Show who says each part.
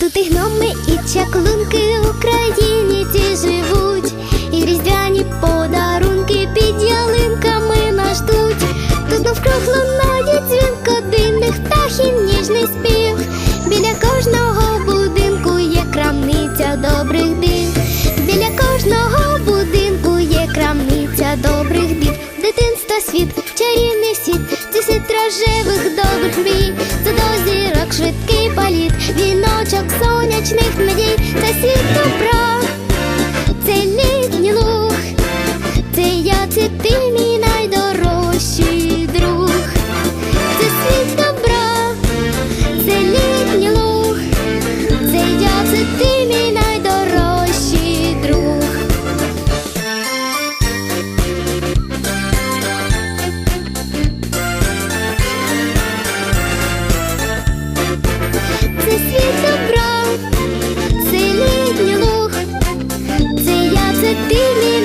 Speaker 1: Тут і гноми, і чаклунки в Україні ті живуть, і різдвяні подарунки під ялинками нас ждуть. Тут навкруг лунає дзвінко дивних птахів, ніжний спів. Біля кожного будинку є крамниця добрих дів, Біля кожного будинку є крамниця добрих дів. Дитинство світ, чарівний світ, десять рожевих добрих мрій. Задовзі зірок швидкий політ, віночок сонячних надій, це світ it be me?